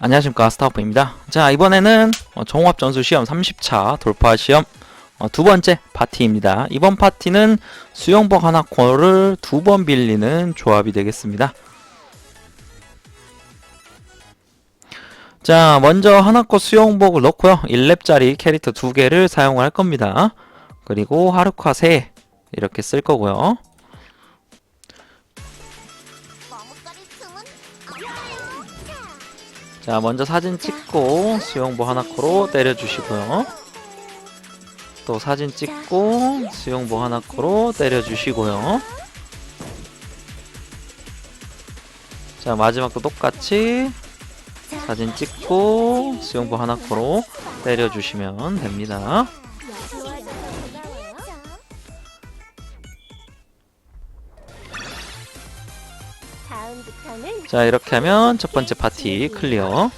안녕하십니까 스타워프입니다. 자 이번에는 어, 종합 전수 시험 30차 돌파 시험 어, 두 번째 파티입니다. 이번 파티는 수영복 하나 코를 두번 빌리는 조합이 되겠습니다. 자 먼저 하나코 수영복을 넣고요. 1렙짜리 캐릭터 두 개를 사용을 할 겁니다. 그리고 하루카 3 이렇게 쓸 거고요. 자 먼저 사진 찍고 수영복 하나 코로 때려주시고요. 또 사진 찍고 수영복 하나 코로 때려주시고요. 자 마지막도 똑같이 사진 찍고 수영복 하나 코로 때려주시면 됩니다 자 이렇게 하면 첫 번째 파티 클리어.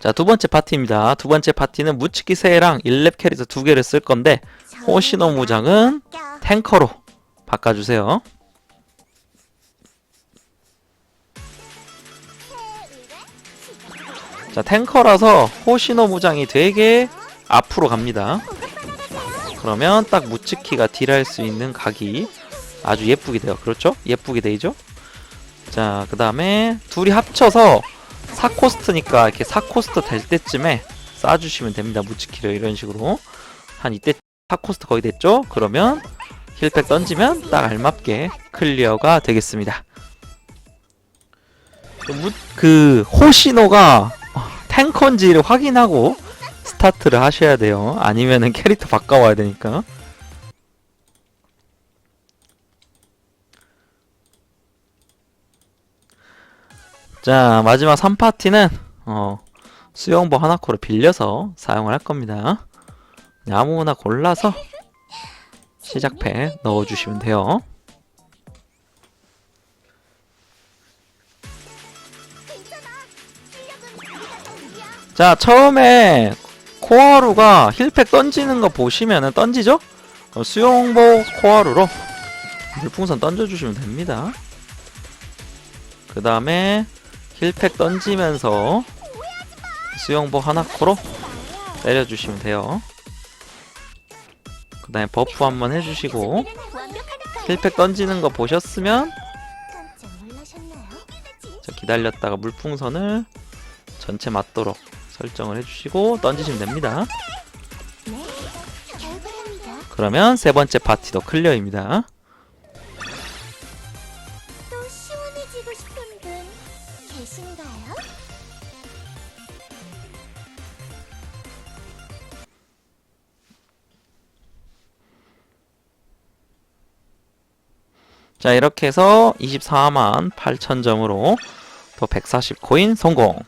자 두 번째 파티입니다. 두 번째 파티는 무치키 새랑 1렙 캐릭터 두 개를 쓸 건데 호시노 무장은 탱커로 바꿔주세요. 자 탱커라서 호시노 무장이 되게 앞으로 갑니다 그러면 딱 무츠키가 딜할 수 있는 각이 아주 예쁘게 돼요. 그렇죠? 예쁘게 되죠? 자, 그 다음에 둘이 합쳐서 4코스트니까 이렇게 4코스트 될 때쯤에 쏴주시면 됩니다. 무츠키를 이런 식으로. 한 이때 4코스트 거의 됐죠? 그러면 힐팩 던지면 딱 알맞게 클리어가 되겠습니다. 그 무, 그 호시노가 탱커인지를 확인하고 스타트를 하셔야 돼요. 아니면은 캐릭터 바꿔와야 되니까. 자, 마지막 3파티는 어, 수영복 하나코를 빌려서 사용을 할 겁니다. 아무거나 골라서 시작패 넣어주시면 돼요. 자, 처음에 코하루가 힐팩 던지는 거 보시면은 던지죠? 어, 수영복 코하루로 물풍선 던져주시면 됩니다. 그 다음에 힐팩 던지면서 수영복 하나 코로 때려주시면 돼요. 그 다음에 버프 한번 해주시고 힐팩 던지는 거 보셨으면 기다렸다가 물풍선을 전체 맞도록 설정을 해주시고 던지시면 됩니다. 네. 그러면 세 번째 파티도 클리어입니다. 또 시원해지고 싶은 분 계신가요? 자 이렇게 해서 24만 8천 점으로 또 140코인 성공